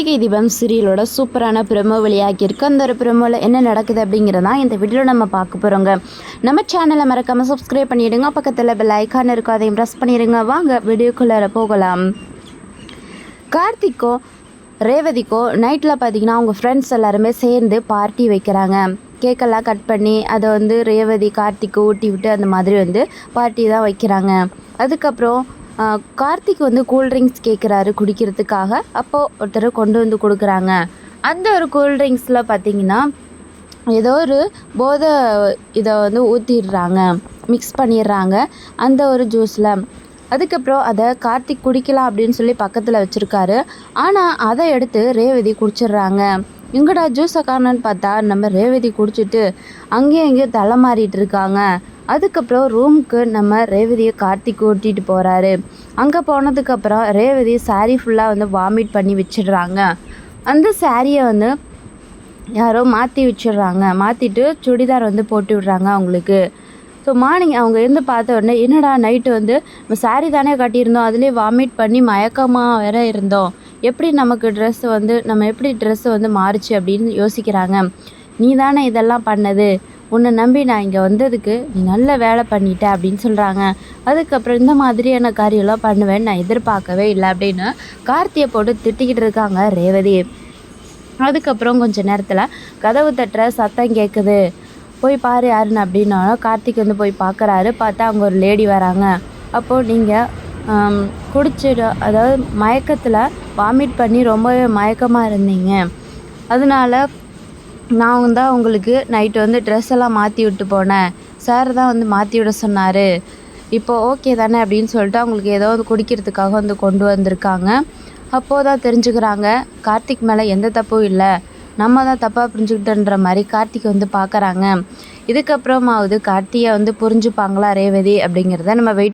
கார்த்திகை தீபம் சீரியலோட சூப்பரான பிரமோ வெளியாகியிருக்கு அந்த ஒரு பிரமோவில் என்ன நடக்குது அப்படிங்கிறதா இந்த வீடியோவில் நம்ம பார்க்க போகிறோங்க நம்ம சேனலை மறக்காமல் சப்ஸ்கிரைப் பண்ணிவிடுங்க பக்கத்தில் பெல் ஐக்கான் இருக்கும் அதையும் ப்ரெஸ் பண்ணிடுங்க. வாங்க வீடியோக்குள்ளே போகலாம். கார்த்திக்கோ ரேவதிக்கோ நைட்டில் பார்த்தீங்கன்னா அவங்க ஃப்ரெண்ட்ஸ் எல்லாருமே சேர்ந்து பார்ட்டி வைக்கிறாங்க. கேக்கெல்லாம் கட் பண்ணி அதை வந்து ரேவதி கார்த்திக்கு ஊட்டி விட்டு அந்த மாதிரி வந்து பார்ட்டி தான் வைக்கிறாங்க. அதுக்கப்புறம் கார்த்திக் வந்து கூல்ட்ரிங்க்ஸ் கேட்குறாரு குடிக்கிறதுக்காக. அப்போது ஒருத்தர் கொண்டு வந்து கொடுக்குறாங்க. அந்த ஒரு கூல்ட்ரிங்க்ஸில் பார்த்தீங்கன்னா ஏதோ ஒரு போதை இதை வந்து ஊற்றிடுறாங்க மிக்ஸ் பண்ணிடுறாங்க. அந்த ஒரு ஜூஸில் அதுக்கப்புறம் அதை கார்த்திக் குடிக்கலாம் அப்படின்னு சொல்லி பக்கத்தில் வச்சுருக்காரு. ஆனால் அதை எடுத்து ரேவதி குடிச்சிடுறாங்க. எங்கடா ஜூஸை காணன்னு பார்த்தா நம்ம ரேவதி குடிச்சிட்டு அங்கேயும் இங்கேயும் தலை மாறிட்டு இருக்காங்க. அதுக்கப்புறம் ரூமுக்கு நம்ம ரேவதியை கார்த்திக் கூட்டிகிட்டு போகிறாரு அங்கே போனதுக்கப்புறம் ரேவதி சாரீ ஃபுல்லாக வந்து வாமிட் பண்ணி வச்சிடுறாங்க. அந்த சாரியை வந்து யாரோ மாற்றி வச்சிடுறாங்க. மாற்றிட்டு சுடிதார் வந்து போட்டு விடுறாங்க அவங்களுக்கு. ஸோ மார்னிங் அவங்க இருந்து பார்த்த உடனே என்னடா நைட்டு வந்து நம்ம சாரி தானே கட்டியிருந்தோம். அதுலேயே வாமிட் பண்ணி மயக்கமாக வேற இருந்தோம். எப்படி நமக்கு ட்ரெஸ் வந்து நம்ம எப்படி ட்ரெஸ் வந்து மாறுச்சு? அப்படின்னு யோசிக்கிறாங்க. நீ தானே இதெல்லாம் பண்ணது. உன்னை நம்பி நான் இங்கே வந்ததுக்கு நீ நல்ல வேலை பண்ணிட்ட அப்படின்னு சொல்கிறாங்க அதுக்கப்புறம் இந்த மாதிரியான காரியம்லாம் பண்ணுவேன்னு நான் எதிர்பார்க்கவே இல்லை அப்படின்னு கார்த்தியை போட்டு திட்டிக்கிட்டு இருக்காங்க ரேவதி. அதுக்கப்புறம் கொஞ்ச நேரத்தில் கதவு தட்டுற சத்தம் கேட்குது போய் பாரு யாருன்னு அப்படின்னாலும் கார்த்திக் வந்து போய் பார்க்குறாரு பார்த்தா அங்கே ஒரு லேடி வராங்க. அப்போது நீங்கள் குடிச்சிட அதாவது மயக்கத்தில் வாமிட் பண்ணி ரொம்பவே மயக்கமாக இருந்தீங்க. அதனால நான் தான் உங்களுக்கு நைட்டு வந்து ட்ரெஸ் எல்லாம் மாற்றி விட்டு போனேன். சார் தான் வந்து மாற்றி விட சொன்னார். இப்போ ஓகே தானே அப்படின்னு சொல்லிட்டு அவங்களுக்கு ஏதோ வந்து குடிக்கிறதுக்காக வந்து கொண்டு வந்திருக்காங்க. அப்போது தான் தெரிஞ்சுக்கிறாங்க கார்த்திக் மேலே எந்த தப்பும் இல்லை. நம்ம தான் தப்பாக புரிஞ்சுக்கிட்டோன்ற மாதிரி கார்த்திக் வந்து பார்க்குறாங்க இதுக்கப்புறமாவது கார்த்தியை வந்து புரிஞ்சுப்பாங்களா ரேவதி அப்படிங்கிறத நம்ம வெயிட்